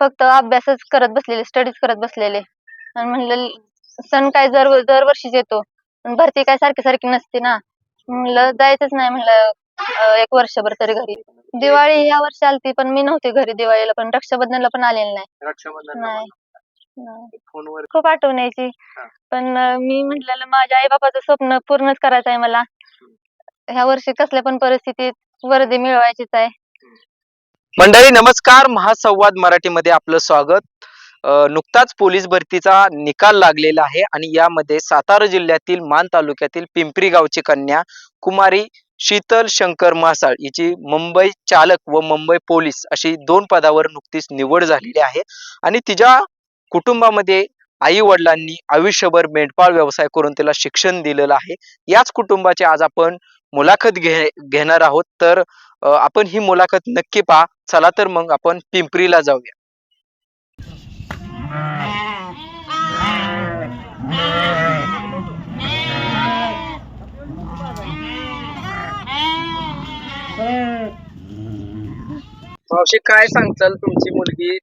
फक्त अभ्यासच करत बसलेले स्टडीज करत बसलेले. आणि म्हणलं सण काय दर दरवर्षीच येतो. पण भरती काय सारखी सारखी नसते ना. म्हणलं जायचंच नाही. म्हणलं अं, एक वर्षभर तरी घरी. दिवाळी या वर्षी आलती पण मी नव्हते घरी दिवाळीला पण रक्षाबंधनला पण आलेले नाही. रक्षाबंधन नाही. नाही. फोनवर खूप आठवण यायची. पण अं, मी म्हटलेलं माझ्या आई बापाचं स्वप्न पूर्णच करायचं आहे मला. ह्या वर्षी कसल्या पण परिस्थितीत वर्दी मिळवायचीच आहे. मंडळी नमस्कार. महासंवाद मराठीमध्ये आपलं स्वागत. नुकताच पोलीस भरतीचा निकाल लागलेला आहे आणि यामध्ये सातारा जिल्ह्यातील मान तालुक्यातील पिंपरी गावची कन्या कुमारी शीतल शंकर मासाळ हिची मुंबई चालक व मुंबई पोलीस अशी दोन पदावर नुकतीच निवड झालेली आहे आणि तिच्या कुटुंबामध्ये आई वडिलांनी आयुष्यभर मेंढपाळ व्यवसाय करून तिला शिक्षण दिलेलं आहे. याच कुटुंबाचे आज आपण मुलाखत घे घेणार आहोत तर आपण ही मुलाखत नक्की पहा. चला तर मग आपण पिंपरीला जाऊया. मावशी काय सांगताल तुमची मुलगी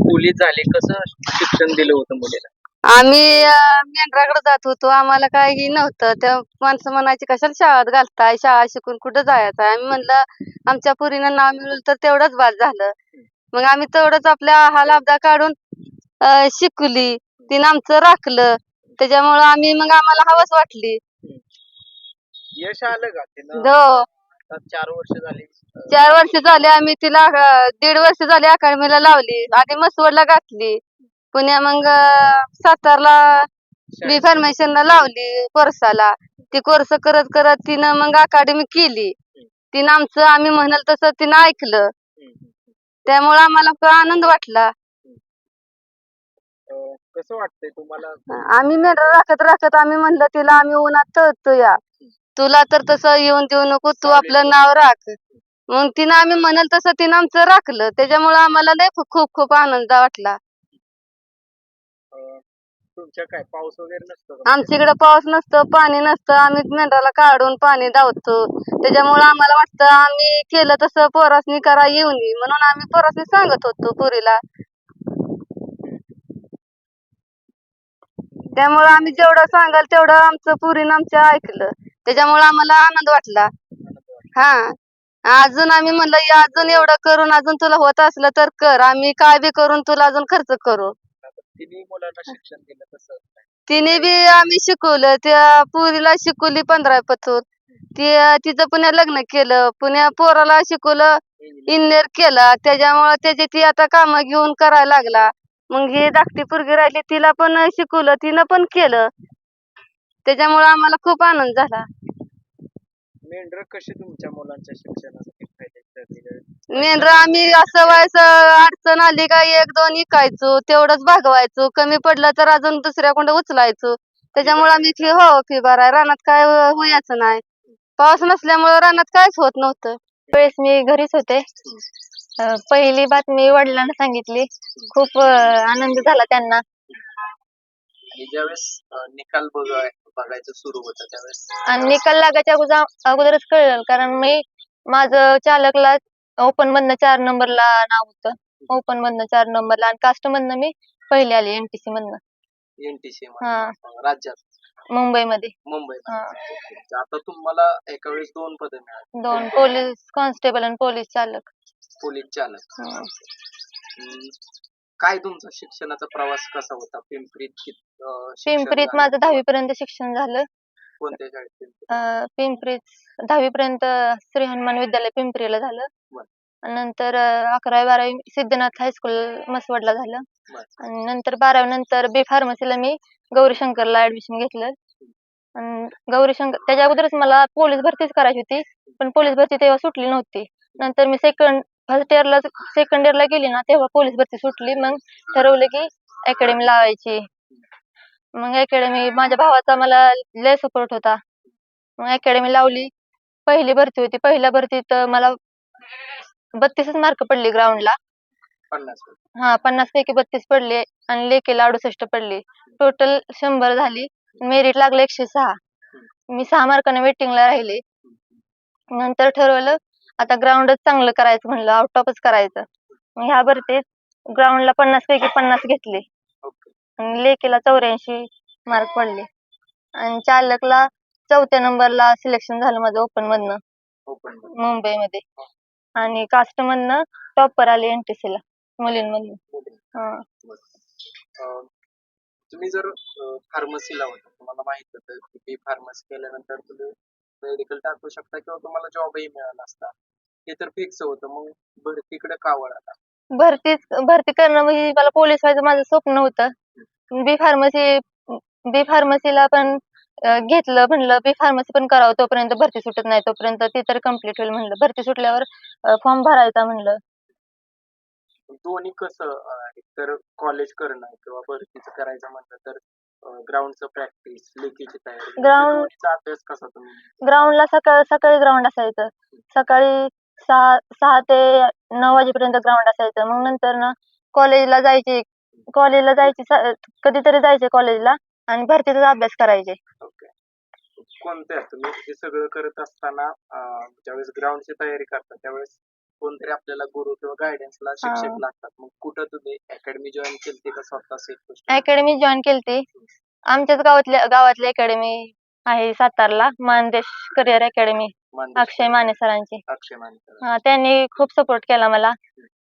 पोलीस झाली? कसं शिक्षण दिलं होतं मुलीला? आम्ही अं, मेंढराकडे जात होतो. आम्हाला काही नव्हतं. त्या माणसं म्हणायची कशाला शाळेत घालताय? शाळा शिकून कुठं जायचं? आहे आम्ही म्हणलं आमच्या पुरीनं नाव मिळवलं तर तेवढंच बाद झालं. मग आम्ही तेवढंच आपल्या हाल अपदा काढून अं, शिकली. तिनं आमचं राखलं. त्याच्यामुळं आम्ही मग आम्हाला हवस वाटली. यश आलं का आता चार वर्ष झाली. चार वर्ष झाले आम्ही तिला अं, दीड वर्ष झाली अकॅडमीला लावली आधी मसवडला घातली. पुण्या मग सातारला बी फार्मेशनला लावली कोर्साला. ती कोर्स करत करत तिनं मग अकॅडमी केली. तिनं आमचं आम्ही म्हणाल तसं तिनं ऐकलं. त्यामुळे आम्हाला खूप आनंद वाटला. अ, कसं वाटतंय तुम्हाला? आम्ही मेंढर राखत राखत आम्ही म्हणलं तिला आम्ही उन्हात तळतो या तुला तर तसं येऊन देऊ नको तू. आपलं नाव राख. मग तिनं आम्ही म्हणाल तसं तिनं आमचं राखलं. त्याच्यामुळे आम्हाला खूप खूप आनंद वाटला. तुमच्या काय पाऊस वगैरे नसतो का? आमच्याकडे पाऊस नसतो पाणी नसतं आम्ही मेंढराला काढून पाणी धावतो. त्याच्यामुळे आम्हाला वाटतं आम्ही केलं तसं पोरासनी करा येऊन म्हणून आम्ही पोरासनी सांगत होतो पुरीला. त्यामुळे आम्ही जेवढं सांगाल तेवढं आमचं पुरीनं आमच्या ऐकलं. त्याच्यामुळे आम्हाला आनंद वाटला. हा. अजून आम्ही म्हणलं "या, अजून एवढं करून अजून तुला होत असलं तर कर. आम्ही काय बी करून तुला अजून खर्च करू. तिन्ही मुलांना शिक्षण दिलं तसं. तिने बी आम्ही शिकवलं. त्या पुरीला शिकवली पंधरा पतूर ती तिचं पुण्या लग्न केलं. पुण्या पोराला शिकवलं इंजिनियर केला. त्याच्यामुळे त्याची ती आता कामं घेऊन करायला लागला. मग ही धाकटी पोरगी राहिली तिला पण शिकवलं तिनं पण केलं. त्याच्यामुळे आम्हाला खूप आनंद झाला. मेंढर कशी तुमच्या मुलांच्या शिक्षणासाठी फायद्याचे मेंढर आम्ही असं व्हायचं अडचण आली का एक दोन इकायचो तेवढंच भागवायचो. कमी पडलं तर अजून दुसऱ्याकडे उचलायचो. त्याच्यामुळे आम्ही फी हो फी भराय रानात काय हो- होयाचं नाही. पाऊस नसल्यामुळे रानात काहीच होत नव्हतं. वेळेस मी घरीच होते. पहिली बातमी वडिलांना सांगितली. खूप आनंद झाला त्यांना. ज्यावेळेस निकाल बघाय बघायचं सुरू होतं त्यावेळेस. आणि निकाल लागायच्या अगोदर अगोदरच कळलं. कारण मी माझं चालकला ओपन मधनं चार नंबरला नाव होतं. ओपन मधनं चार नंबरला आणि कास्ट मधनं मी पहिली आली एनटीसी मधनं. एनटीसी हा. राज्यात. मुंबईमध्ये. मुंबई हा. आता तुम्हाला एका वेळेस दोन पदं मिळाली. दोन. पोलीस कॉन्स्टेबल आणि पोलीस चालक. पोलीस चालक. हम्म. काय तुमचा शिक्षणाचा प्रवास कसा होता? पिंपरीत कित- अ, शिक्षण पिंपरीत झालं? माझं दहावी पर्यंत शिक्षण झालं. कोणत्या शाळेत पिंपरीत? अं, पिंपरीत दहावी पर्यंत श्री हनुमान विद्यालय पिंपरीला झालं. बर. नंतर अं, अकरावी बारावी सिद्धनाथ हायस्कूल मसवडला झालं. बर. आणि नंतर बारावी नंतर बी फार्मसीला मी गौरीशंकरला ऍडमिशन घेतलं. आणि गौरीशंकर त्याच्या अगोदरच मला पोलीस भरतीच करायची होती. पण पोलीस भरती तेव्हा सुटली नव्हती. नंतर मी सेकंड फर्स्ट इयरला सेकंड इयरला गेली ना तेव्हा पोलीस भरती सुटली. मग ठरवलं की अकॅडमी लावायची. मग अकॅडमी माझ्या भावाचा मला लय सपोर्ट होता. मग अकॅडमी लावली. पहिली भरती होती. पहिल्या भरतीत मला बत्तीसच मार्क पडले ग्राउंडला पन्नास हा पन्नास पैकी बत्तीस पडले आणि लेखीला अडुसष्ट पडले. टोटल शंभर झाली. मेरिट लागलं एकशे सहा. मी सहा मार्काने वेटिंगला राहिले. नंतर ठरवलं आता ग्राउंडच चांगलं करायचं म्हणलं आउट ऑफच करायचं. मग ह्या भरतीत ग्राउंडला पन्नास पैकी पन्नास घेतले. आणि लेकीला चौऱ्याऐंशी मार्क पडले. आणि चालकला चौथ्या नंबरला सिलेक्शन झालं माझं ओपन मधनं. ओपन मुंबईमध्ये. आणि कास्ट मधनं टॉपर आले एनटीसी ला मुलींमधनं. हा. तुम्ही जर फार्मसीला होता तुम्हाला माहीत होतं की बी फार्मसी केल्यानंतर तुम्ही मेडिकल टाकू शकता किंवा तुम्हाला जॉबही मिळाला असता. हे तर फिक्स होतं मग भरतीकडे का वळाला? भरतीच भरती करणं म्हणजे मला पोलीस व्हायचं माझं स्वप्न होतं. बी फार्मसी बी फार्मसीला पण घेतलं म्हणलं बी फार्मसी पण करावं तोपर्यंत भरती सुटत नाही तोपर्यंत ती तर कंप्लीट होईल म्हणलं. भरती सुटल्यावर फॉर्म भरायचा म्हणलं. दोन्ही कसं एकतर कॉलेज करणं किंवा भरतीचं करायचं म्हटलं तर ग्राउंडचं प्रॅक्टिस लेखीची तयारी Ground- दोन्हीचा अभ्यास कसा तुम्ही? ग्राउंडला सकाळ सकाळी ग्राउंड असायचं. सकाळी सहा सहा ते नऊ वाजेपर्यंत ग्राउंड असायचं. मग नंतर ना कॉलेजला जायचे कॉलेजला जायचे स- कधीतरी जायचे कॉलेजला आणि भरतीचा अभ्यास करायचे. ओके. कोणत्या तुम्ही हे सगळं करत असताना अं, ज्यावेळेस ग्राउंडची तयारी करता त्यावेळेस कोणतरी आपल्याला गुरु किंवा गायडन्सला शिक्षक. लागतात. मग कुठं तुम्ही अकॅडमी जॉईन केली का स्वतः सेल्फ अकॅडमी जॉईन केलती. आमच्याच गावातल्या गावातली अकॅडमी आहे सातारला मानदेश करिअर अकॅडमी अक्षय माने सरांची. अक्षय माने त्यांनी खूप सपोर्ट केला मला.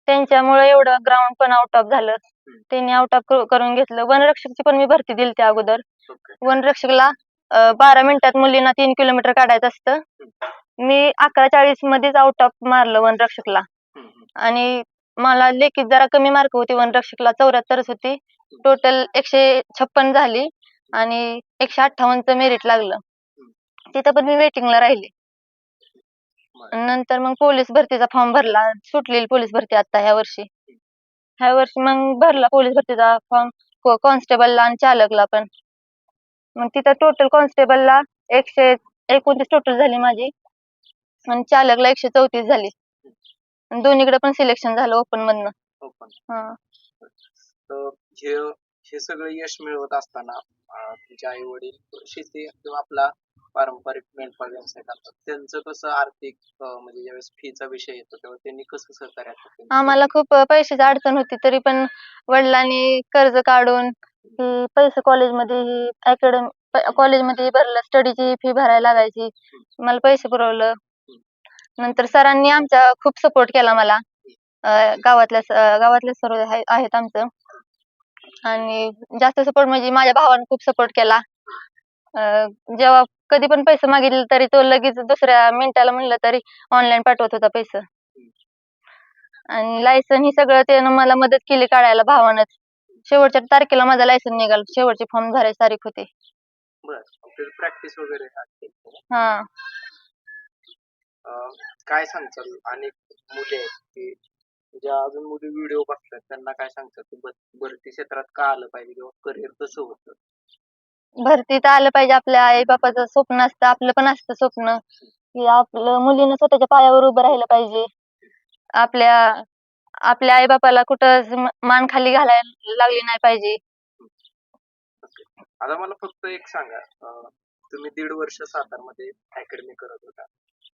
त्यांच्यामुळे एवढं ग्राउंड पण आउट ऑफ झालं. त्यांनी आउट ऑफ करून घेतलं. वनरक्षकची पण मी भरती दिली त्या अगोदर. वनरक्षकला बारा मिनिटात मुलींना तीन किलोमीटर काढायचं असतं. मी अकरा चाळीस मध्येच आउट ऑफ मारलं वनरक्षकला. आणि मला लेखीत जरा कमी मार्क होते वनरक्षकला चौऱ्याहत्तरच होती. टोटल एकशे छप्पन झाली आणि एकशे अठ्ठावन्नचं मेरिट लागलं. तिथं पण मी वेटिंगला राहिले. नंतर मग पोलीस भरतीचा फॉर्म भरला. सुटलेली पोलीस भरती आता ह्या वर्षी. ह्या वर्षी मग भरला पोलीस भरतीचा फॉर्म कॉन्स्टेबलला आणि चालकला पण. मग तिथं टोटल कॉन्स्टेबलला एकशे एकोणतीस टोटल झाली माझी. आणि चालकला एकशे चौतीस झाली. आणि दोन्हीकडे पण सिलेक्शन झालं ओपन मधनं. ओपन हा. तर हे हे सगळं यश मिळवत असताना तुमचे आई वडील शेती किंवा आपला पारंपरिक मेंढपाळ व्यवसाय करतात. त्यांचं कसं आर्थिक अं, म्हणजे ज्यावेळेस फीचा विषय येतो तेव्हा त्यांनी कसं सहकार्य करतात? आम्हाला खूप पैशाची अडचण होती तरी पण वडिलांनी कर्ज काढून ही पैसे कॉलेजमध्ये ही अकॅडमी कॉलेजमध्ये भरलं स्टडीची फी भरायला लागायची. मला पैसे पुरवलं. नंतर सरांनी आमचा खूप सपोर्ट केला मला. अं, गावातल्या स- अं, गावातले सर आहेत आमचं. आणि जास्त सपोर्ट म्हणजे माझ्या भावाने खूप सपोर्ट केला. जेव्हा कधी पण पैसे मागितले तरी तो लगेच दुसऱ्या मिनिटाला म्हणलं तरी ऑनलाईन पाठवत होता पैसे. आणि लायसन ही सगळं त्यानं मला मदत केली काढायला भावानंच. शेवटच्या तारखेला माझा लायसन निघाल. शेवटची फॉर्म भरायची तारीख होती. बरं. प्रॅक्टिस वगैरे. हा. काय सांगचाल अनेक मुले आहेत की ज्या अजून मुली व्हिडिओ बघतात. त्यांना काय सांगतात? भरती क्षेत्रात का आलं पाहिजे? किंवा करिअर कसं होतं? भरतीत आलं पाहिजे आपल्या आई बापाचं स्वप्न असतं आपलं पण असतं स्वप्न. की आपलं मुलीनं स्वतःच्या पायावर उभं राहिलं पाहिजे. आपल्या आपल्या आई बापाला कुठं मान खाली घालायला लागली नाही पाहिजे. आता मला फक्त एक सांगा. अं, तुम्ही दीड वर्ष सातारमध्ये अकॅडमी करत होता.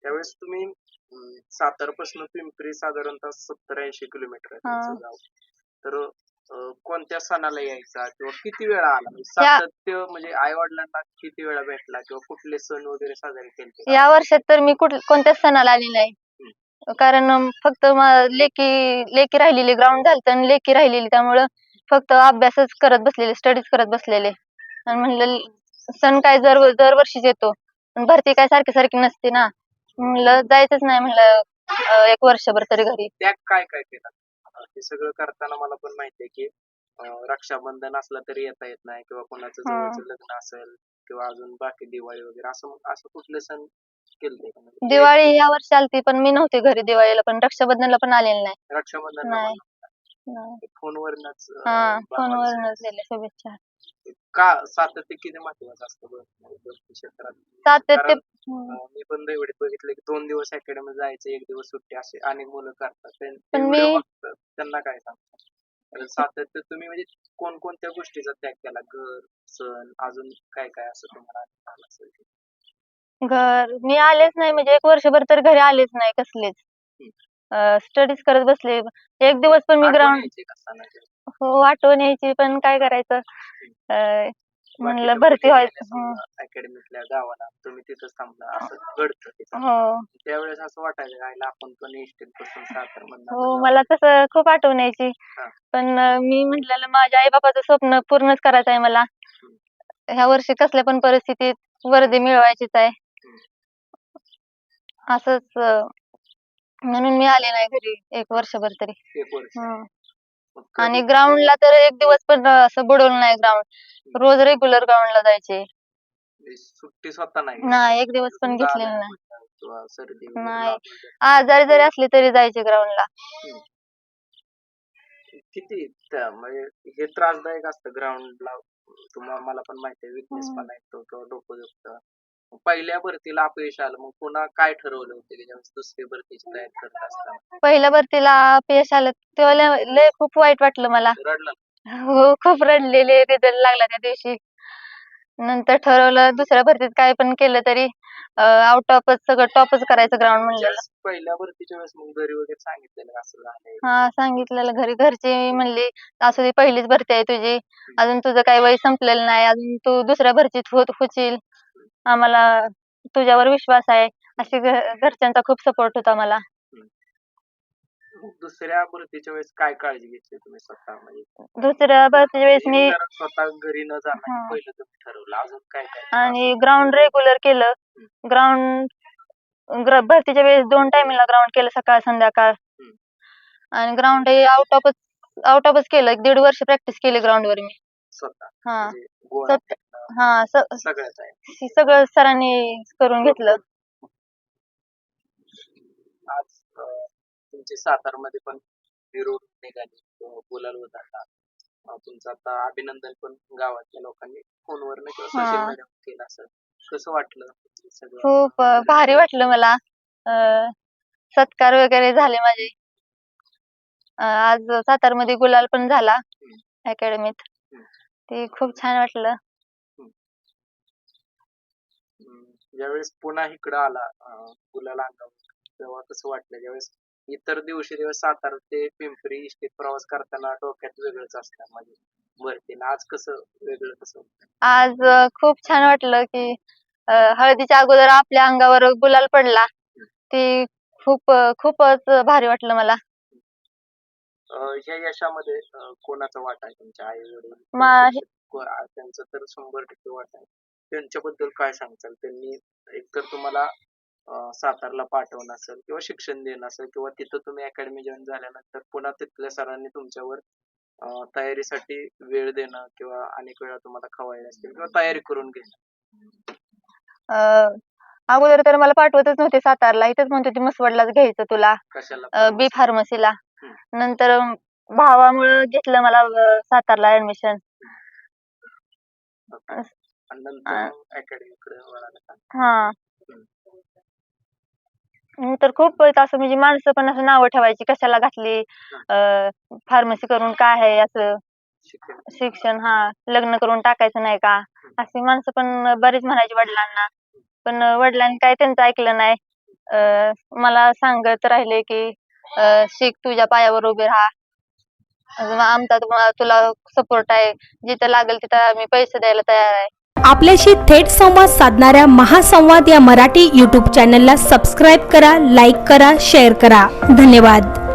त्यावेळेस तुम्ही अं, सातारपासून पिंपरी साधारणतः सत्तर ऐंशी किलोमीटर आहे. तुमचं गाव. तर अं, कोणत्या सणाला यायचा किंवा किती वेळा आला? म्हणजे या- सातत्य म्हणजे आई वडिलांना किती वेळा भेटला किंवा कुठले सण वगैरे साजरे केले या वर्षात तर मी कुठ कोणत्याच सणाला आली नाही कारण अं, फक्त म- लेकी लेकी राहिलेली ग्राउंड झालं आणि लेकी राहिलेली त्यामुळं फक्त अभ्यासच करत बसलेले स्टडीज करत बसलेले. आणि म्हणलं सण काय दर दरवर्षीच येतो. पण भरती काय सारखी सारखी नसते ना. म्हणलं जायचंच नाही म्हणलं अं, एक वर्षभर तरी घरी. त्याग काय काय केला? हे सगळं करताना मला पण माहिती आहे की अं, रक्षाबंधन असलं तरी येता येत नाही किंवा कोणाचं हा. जवळचं लग्न असेल किंवा अजून बाकी दिवाळी वगैरे असं असं कुठले सण केले दिवाळी या वर्षी आलती पण मी नव्हते घरी दिवाळीला पण रक्षाबंधनला पण आलेले नाही रक्षाबंधन नाही. नाही. फोनवरनच अं, हा बा- फोनवरूनच दिले शुभेच्छा का सातत्य किती महत्वाचं असतं भरती क्षेत्रात सातत्य कारण, हम्म. अं, मी पण एवढे बघितले की दोन दिवस अकॅडमी जायचं एक दिवस सुट्टी असे अनेक मुलं करतात पण मी- त्यांना काय कारण सातत्य तुम्ही म्हणजे कोणकोणत्या गोष्टीचा त्याग केला? घर सण अजून काय काय असं तुम्हाला आठवण असेल ते? घर मी आलेच नाही. म्हणजे एक वर्षभर तर घरी आलेच नाही कसलेच. स्टडीज करत बसले. एक दिवस पण मी आठवण ग्राउंड यायची का सणाची? हो आठवण यायची. पण काय करायचं? अं, म्हणलं भरती व्हायचं हं. अकॅडमीतल्या गावाला तुम्ही तिथंच थांबला असं घडतं तिथं. हो. त्यावेळेस असं वाटायचं आईला आपण पण इष्टीत पासून साखर हो मला तसं खूप आठवण यायची. हा. पण अं, मी म्हटलेलं माझ्या आई बाबाचं स्वप्न पूर्णच करायचं आहे मला. ह्या वर्षी कसल्या पण परिस्थितीत वर्दी मिळवायचीच आहे. असंच अं, म्हणून मी आले नाही घरी एक वर्षभर तरी. एक वर्ष. हं. आणि ग्राउंडला तर एक दिवस पण असं बुडवलं नाही ग्राउंड रोज रेग्युलर ग्राउंडला जायचे. म्हणजे सुट्टी स्वतः नाही नाही एक दिवस पण घेतलेलं नाही. किंवा सर्दी वगैरे नाही. लागली तर आजारी जरी असले तरी जायचे ग्राउंडला किती त्या- म्हणजे हे त्रासदायक असतं ग्राउंडला तुम्हाला मला पण माहिती आहे विकनेस. पण येतो किंवा डोकं दुखतं. मग पहिल्या भरतीला अपयश आलं. मग पुन्हा काय ठरवलं होतं की ज्यावेळेस दुसरी भरतीची तयारी करत असताना? पहिल्या भरतीला अपयश आलं. तेव्हा लय लय खूप वाईट वाटलं मला. रडलं. हो खूप रडलेले रिझल्ट लागला त्या दिवशी. नंतर ठरवलं दुसऱ्या भरतीत काय पण केलं तरी आउट ऑफच सगळं टॉपच करायचं ग्राउंड म्हणलेलं ज्यावेळेस पहिल्या भरतीच्या वेळेस मग घरी वगैरे सांगितलेलं का असं झालंय? हा सांगितलेलं. घरी घरचे म्हणले असू दे पहिलीच भरती आहे तुझी. अजून तुझं काही वय संपलेलं नाही. अजून तू दुसऱ्या भरतीत होत होशील. आम्हाला तुझ्यावर विश्वास आहे. अशी घ- घरच्यांचा खूप सपोर्ट होता मला. मग दुसऱ्या भरतीच्या वेळेस काय काळजी घेतली तुम्ही स्वतः? म्हणजे दुसऱ्या भरतीच्या वेळेस मी स्वतः घरी न जाणं हे. हा. पहिलं तुम्ही ठरवलं. अजून काय काय आणि ग्राउंड रेग्युलर केलं. ग्राउंड भरतीच्या वेळेस दोन टायमिंगला ग्राउंड केलं सकाळ संध्याकाळ. आणि ग्राउंड हे आउट ऑफच आउट ऑफच केलं. एक दीड वर्ष प्रॅक्टिस केली ग्राउंड वर मी. स्वतः. हा. म्हणजे गोळा हा स- सगळंच आहे. सगळं सरांनी करून घेतलं. आज अं, तुमची सातारमध्ये पण विरोध निघाली. किंवा बोलायला होता तुमचं आता अभिनंदन पण गावातल्या लोकांनी फोनवर किंवा सोशल हा. मीडियावर केलं असं. कसं वाटलं सगळं? खूप अं, भारी वाटलं मला. अं, सत्कार वगैरे झाले माझे. अं, आज सातारमध्ये गुलाल पण झाला अकॅडमीत. ते खूप छान वाटलं हम्म, ज्यावेळेस पुन्हा इकडं आला अं, गुलाल अंगावर तेव्हा कसं वाटलं ज्यावेळेस इतर दिवशी दिवस सातारा ते पिंपरी इष्टीत प्रवास करताना डोक्यात वेगळंच असतं म्हणजे भरतीला आज कसं वेगळं कसं आज अं, खूप छान वाटलं की अं, हळदीच्या अगोदर आपल्या अंगावर गुलाल पडला ते खूप अं, खूपच भारी वाटलं मला अं, ह्या यशामध्ये अं, कोणाचा वाटा आहे तुमच्या आई वडील मा- त्यांचं तर शंभर टक्के वाटा आहे त्यांच्याबद्दल काय सांगताल? त्यांनी एकतर तुम्हाला सातारला पाठवणं असेल किंवा शिक्षण देणं असेल किंवा तिथं तुम्ही अकॅडमी जॉईन झाल्यानंतर पुन्हा तिथल्या सरांनी तुमच्यावर तयारीसाठी वेळ देणं किंवा अनेक वेळा तुम्हाला खवायला असतील किंवा तयारी करून घेणं. अं, अगोदर तर मला पाठवतच नव्हते सातारला. इथंच म्हणत होती मसवडलाच घ्यायचं तुला. कशाला? बी फार्मसीला. नंतर भावामुळं घेतलं मला सातारला ऍडमिशन आणि नंतर अकॅडमीकडे वळालं का? हा. नंतर खूप असं म्हणजे माणसं पण असं नावं ठेवायची कशाला घातली फार्मसी करून काय आहे असं? शिक्षण. शिक्षण हा. लग्न करून टाकायचं नाही का? अशी माणसं पण बरीच म्हणायची वडिलांना. पण वडिलांनी काय त्यांचं ऐकलं नाही. अं, मला सांगत राहिले की अं, शिक तुझ्या पायावर उभे राहा. अजून आमचा तुम्हा- तुला सपोर्ट आहे. जिथं लागेल तिथं मी पैसे द्यायला तयार आहे. आपल्याशी थेट संवाद साधणाऱ्या महासंवाद या मराठी यूट्यूब चॅनलला सबस्क्राईब करा लाईक करा शेअर करा. धन्यवाद.